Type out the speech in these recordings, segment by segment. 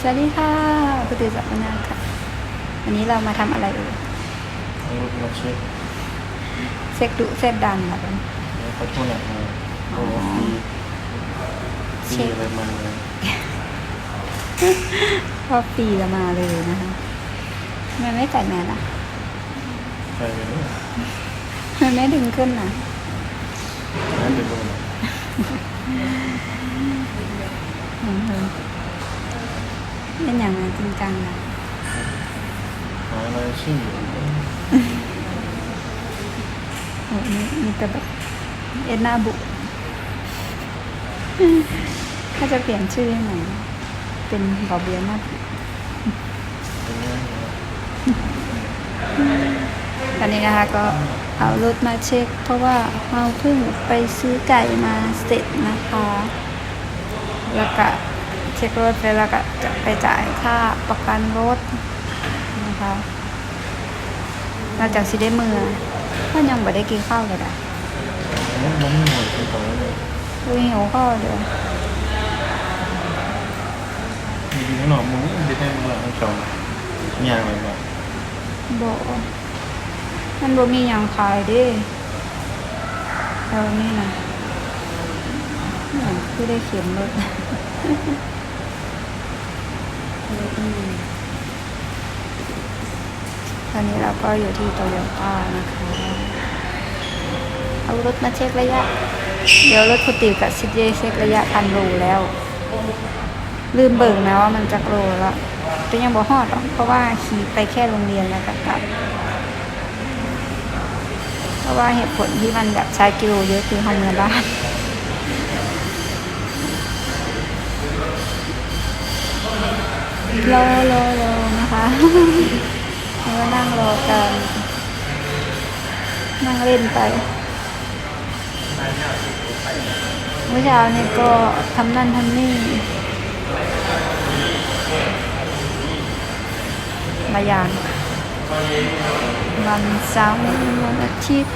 สวัสดีค่ะปฏิสัมมนาค่ะ วันนี้เรามาทำอะไรเอ่ยเอารถมาเช็คเซ็กดุเซ็กดันค่ะเป็นแล้วก็ทุนอะมาโอ้ฟรีฟรีอะไรมาเลยพอฟรีจะมาเลยนะคะทำไมไม่ใส่แมสอะใครไปรู้ทำไมไม่ดึงขึ้นอะนั่น เป็นอย่างนั้นจริงจังนะหาอะไรชื่ออยู่โอ้มีมีแต่แบบเอ็ดนาบุถ้าจะเปลี่ยนชื่อยังไงเป็นบอเบียนาบุเป็นเรื่องนะตอนนี้นะคะก็เอารถมาเช็ค เพราะว่าเราเพิ่งไปซื้อไก่มาเสร็จนะคะ แล้วก็ เช็ครถไปแล้วก็จะไปจ่ายค่าประกันรถนะคะนอกจากสิได้มือก็ยังไม่ได้กินข้าวเลยอะมันมันหมดที่ของเลยดูหิวข้าวเลยมีดีขนมมึงไม่ได้มาทั้งสองอย่างเลยแบบบอกมันบ่มีอย่างขายเดิแถวนี้นะเนี่ยคือได้เขียนรถ อนนี้เราก็อยู่ที่โตโยต้านะคะเอารถมาเช็คระยะ เดี๋ยวรถคุณติวกับซิดเยเช็คระยะพันโลแล้ว ลืมเบิ่งนะว่ามันจักโลแล้วแต่ยังบ่ฮอดหรอกเพราะว่าขี่ไปแค่โรงเรียนแล้วก็กลับเพราะว่าเหตุผลที่มันแบบใช้กิโลเยอะคือห้องเมืองบ้านรอรอรอนะคะ ก็นั่งรอกัน นั่งเล่นไป เมื่อเช้านี่ก็ทำนั่นทำนี่ มายางวันเสาร์วันอาทิตย์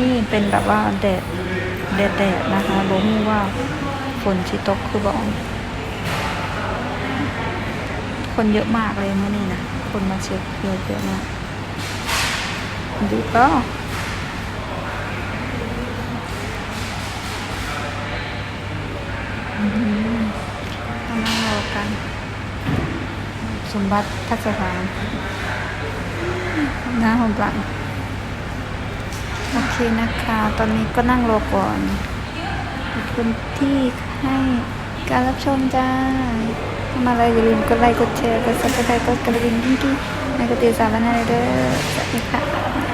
นี้เป็นแบบว่าแดดแดดแดดนะคะบ่ฮู้ว่าฝนสิตกคือบ่คนเยอะมากเลยเมื้อนี้นะคนมาเช็คเยอะเยอะมากดูก็อืมกำลังรอกัน สมบัติทักษะถานหน้าห้องหลัง โอเคนะคะ ตอนนี้ก็นั่งรอก่อนขอบคุณที่ให้การรับชมจ้ามาแล้วอย่าลืมกดไลค์กดแชร์กดซับสไครต์กดกระดิ่งกิ๊งกิ๊งในกติสาบันอะไรเด้อสวัสดีค่ะ